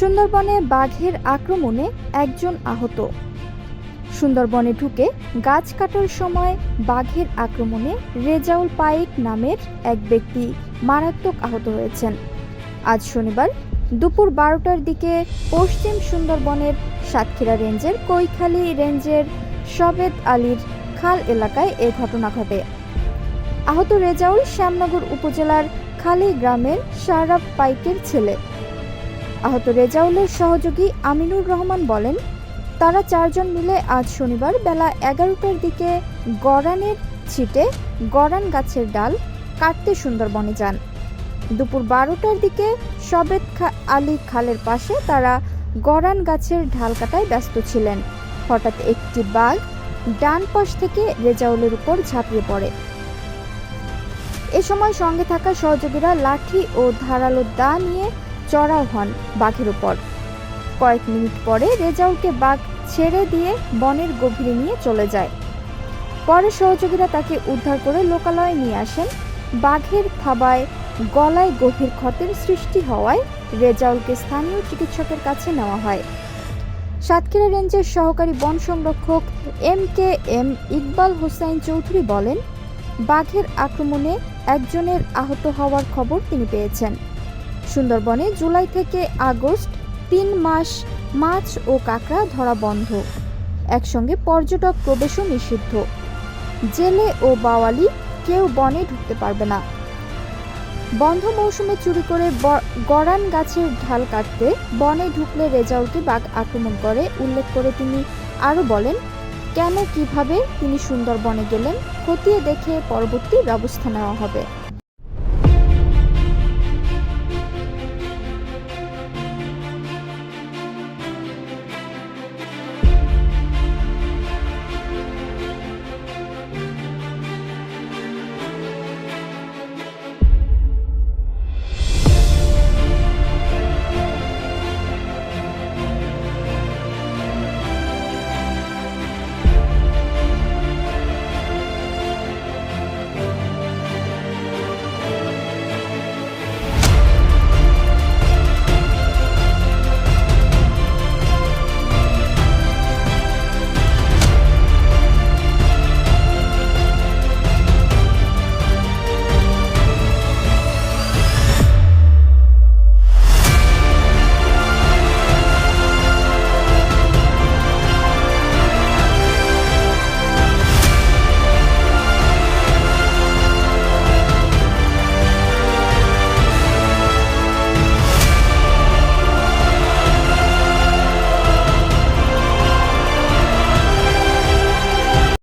সুন্দরবনে বাঘের আক্রমণে একজন আহত। সুন্দরবনে ঢুকে গাছ কাটার সময় বাঘের আক্রমণে রেজাউল পাইক নামের এক ব্যক্তি মারাত্মক আহত হয়েছেন। আজ শনিবার দুপুর বারোটার দিকে পশ্চিম সুন্দরবনের সাতক্ষীরা রেঞ্জের কৈখালী রেঞ্জের সবেদ আলীর খাল এলাকায় এ ঘটনা ঘটে। আহত রেজাউল শ্যামনগর উপজেলার খালি গ্রামের শারাব পাইকের ছেলে। আহত রেজাউলের সহযোগী আমিনুর রহমান বলেন, তারা চারজন মিলে আজ শনিবার বেলা এগারোটার দিকে গরানের ছিটে গরান গাছের ডাল কাটতে সুন্দরবনে যান। দুপুর বারোটার দিকে সবেদ আলী খালের পাশে তারা গরান গাছের ঢাল কাটায় ব্যস্ত ছিলেন। হঠাৎ একটি বাঘ ডান পাশ থেকে রেজাউলের উপর ঝাঁপিয়ে পড়ে। এ সময় সঙ্গে থাকা সহযোগীরা লাঠি ও ধারালো দা নিয়ে চড়াও হন বাঘের উপর। কয়েক মিনিট পরে রেজাউলকে বাঘ ছেড়ে দিয়ে বনের গভীরে নিয়ে চলে যায়। পরে সহযোগীরা তাকে উদ্ধার করে লোকালয়ে নিয়ে আসেন। বাঘের থাবায় গলায় গভীর ক্ষতের সৃষ্টি হওয়ায় রেজাউলকে স্থানীয় চিকিৎসকের কাছে নেওয়া হয়। সাতক্ষীরা রেঞ্জের সহকারী বন সংরক্ষক M K M Iqbal Hossain Chowdhury বলেন, বাঘের আক্রমণে একজনের আহত হওয়ার খবর তিনি পেয়েছেন। সুন্দরবনে জুলাই থেকে আগস্ট তিন মাস মাছ ও কাঁকড়া ধরা বন্ধ। একসঙ্গে পর্যটক প্রবেশও নিষিদ্ধ। জেলে ও বাওয়ালি কেউ বনে ঢুকতে পারবে না। বন্ধ মৌসুমে চুরি করে গরান গাছের ঢাল কাটতে বনে ঢুকলে রেজাউলকে বাঘ আক্রমণ করে, উল্লেখ করে তিনি আরও বলেন, কেন, কীভাবে তিনি সুন্দরবনে গেলেন, খতিয়ে দেখে পরবর্তী ব্যবস্থা নেওয়া হবে।